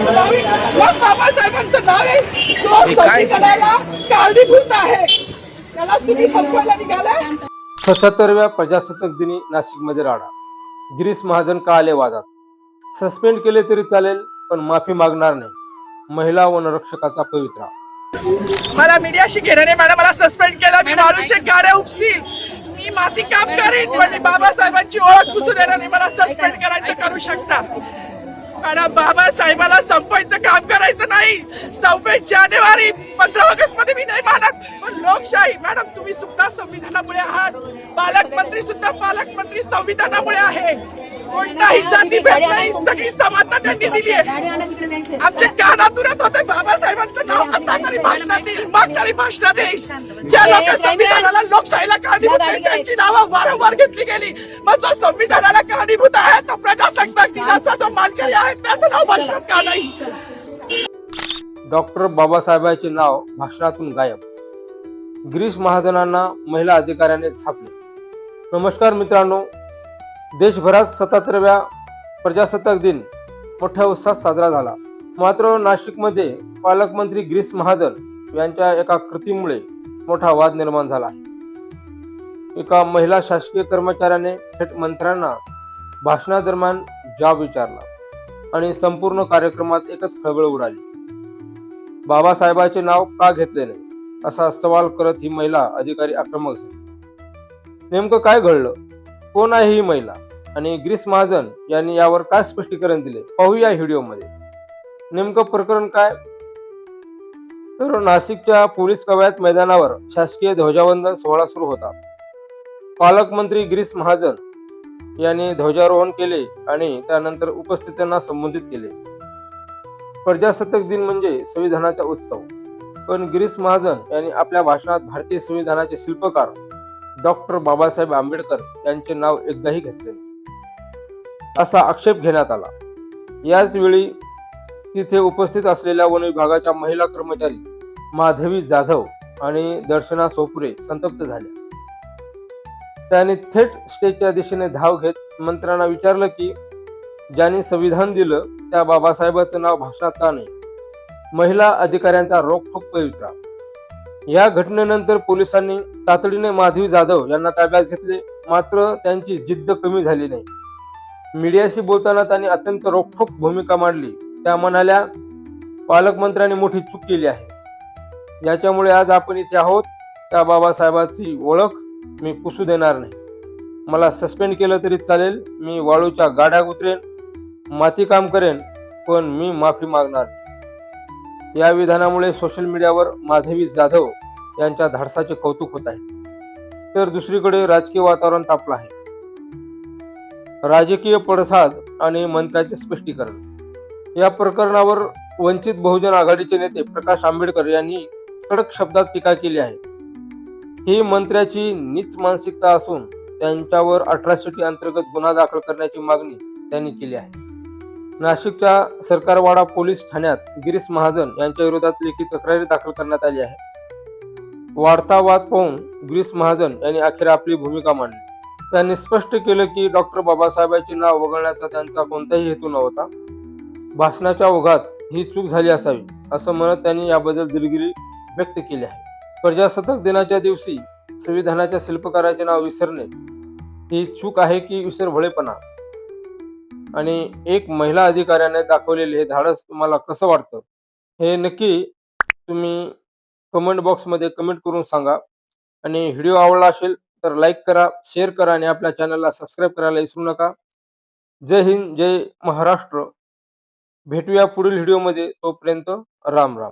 मग बाबासाहेबांचं नाव आहे. जो? संविधानाला कारणीभूत आहे. त्याला तुम्ही संपवायला निघालाय सत्याहत्तरव्या प्रजासत्ताक दिनी नाशिकमध्ये राडा. गिरीश महाजन का आले वादात? सस्पेंड केले तरी चालेल पण माफी मागणार नाही. महिला वनरक्षकाचा पवित्रा. मला मीडियाशी घेणं नाही मॅडम मला सस्पेंड केलं. मी मारूचे गाड्या उपसील मी माती काम करीन पण बाबासाहेबांची ओळख पुसून येणार नाही. मला सस्पेंड करायचं करू शकता. मॅडम बाबासाहेबाला संपवायचं काम करायचं नाही. सव्वीस जानेवारी पंधरा ऑगस्टमध्ये मी नाही मानत. पण लोकशाही मॅडम तुम्ही सुद्धा संविधानामुळे आहात. पालकमंत्री सुद्धा पालकमंत्री संविधानामुळे आहे. कोणताही जाती भेट नाही. सगळी समानता त्यांनी दिली आहे. आमच्या कानातुरात होते. बाबासाहेबांचं नाव आता तरी भाषणात येईल मग तरी भाषणात येईल ज्या लोक संविधानाला कारणीभूत त्यांची नावं वारंवार घेतली गेली. मग जो संविधानाला कारणीभूत आहे तो प्रजासत्ताक दिनाचा जो मानकरी आहे त्याचं नाव भाषणात का नाही? डॉक्टर बाबासाहेबांचे नाव भाषणातून गायब. गिरीश महाजनांना महिला अधिकाऱ्याने छापले. नमस्कार मित्रांनो. देशभरात सत्याहत्तरव्या प्रजासत्ताक दिन मोठ्या उत्साहात साजरा झाला. मात्र नाशिकमध्ये पालकमंत्री गिरीश महाजन यांच्या एका कृतीमुळे मोठा वाद निर्माण झाला आहे. एका महिला शासकीय कर्मचाऱ्याने थेट मंत्र्यांना भाषणादरम्यान जाब विचारला आणि संपूर्ण कार्यक्रमात एकच खळबळ उडाली. बाबासाहेबांचे नाव का घेतले नाही? असा सवाल करत ही महिला अधिकारी आक्रमक झाली. नेमकं काय घडलं? कोण आहे ही महिला? आणि ग्रीस महाजन यांनी यावर काय स्पष्टीकरण दिले? पाहूया व्हिडिओमध्ये. नेमकं प्रकरण काय? तर नाशिकच्या पोलीस कवायत मैदानावर शासकीय ध्वजावंदन सोहळा सुरू होता. पालकमंत्री गिरीश महाजन यांनी ध्वजारोहण केले आणि त्यानंतर उपस्थितांना संबोधित केले. प्रजासत्ताक दिन म्हणजे संविधानाचा उत्सव. पण गिरीश महाजन यांनी आपल्या भाषणात भारतीय संविधानाचे शिल्पकार डॉक्टर बाबासाहेब आंबेडकर यांचे नाव एकदाही घेतले नाही. असा आक्षेप घेण्यात आला. याच वेळी तिथे उपस्थित असलेल्या वन विभागाच्या महिला कर्मचारी माधवी जाधव आणि दर्शना सोपुरे संतप्त झाल्या. त्याने थेट स्टेजच्या दिशेने धाव घेत मंत्र्यांना विचारलं की ज्यांनी संविधान दिलं त्या बाबासाहेबांचं नाव भाषणात का नाही? महिला अधिकाऱ्यांचा रोखोक पवित्रा. या घटनेनंतर पोलिसांनी तातडीने माधवी जाधव यांना ताब्यात घेतले मात्र त्यांची जिद्द कमी झाली नाही. मीडियाशी बोलताना त्यांनी अत्यंत रोखोक भूमिका मांडली. त्या म्हणाल्या पालकमंत्र्यांनी मोठी चूक केली आहे. याच्यामुळे आज आपण इथे आहोत. त्या बाबासाहेबांची ओळख मी पुसू देणार नाही. मला सस्पेंड केलं तरी चालेल मी वाळूच्या गाड्या उतरेन माती काम करेन पण मी माफी मागणार या विधानामुळे सोशल मीडियावर माधवी जाधव यांच्या धाडसाचे कौतुक होत आहे. तर दुसरीकडे राजकीय वातावरण तापलं आहे. राजकीय पडसाद आणि मंत्र्याचे स्पष्टीकरण. या प्रकरणावर वंचित बहुजन आघाडीचे नेते प्रकाश आंबेडकर यांनी कडक शब्दात टीका केली आहे. ही मंत्र्याची नीच मानसिकता असून त्यांच्यावर अठराशेटी अंतर्गत गुन्हा दाखल करण्याची मागणी त्यांनी केली आहे. नाशिकच्या सरकारवाडा पोलीस ठाण्यात गिरीश महाजन यांच्या विरोधात लेखी तक्रारी दाखल करण्यात आली आहे. वाढता वाद पाहून गिरीश महाजन यांनी अखेर आपली भूमिका मांडली. त्यांनी स्पष्ट केलं की डॉक्टर बाबासाहेबांचे नाव वगळण्याचा त्यांचा कोणताही हेतू नव्हता. भाषणाच्या ओघात ही चूक झाली असावी असं म्हणत त्यांनी याबद्दल दिलगिरी व्यक्त केली आहे. प्रजासत्ताक दिनाच्या दिवशी संविधानाच्या शिल्पकाराचे नाव विसरणे ही चूक आहे की विसरभोळेपणा? आणि एक महिला अधिकाऱ्याने दाखवलेले हे धाडस तुम्हाला कसं वाटतं? हे नक्की तुम्ही कमेंट बॉक्समध्ये कमेंट करून सांगा. आणि व्हिडिओ आवडला असेल तर लाईक करा शेअर करा आणि आपल्या चॅनलला सबस्क्राईब करायला विसरू नका. जय हिंद जय महाराष्ट्र. भेटूया पुढील व्हिडिओमध्ये तोपर्यंत राम राम.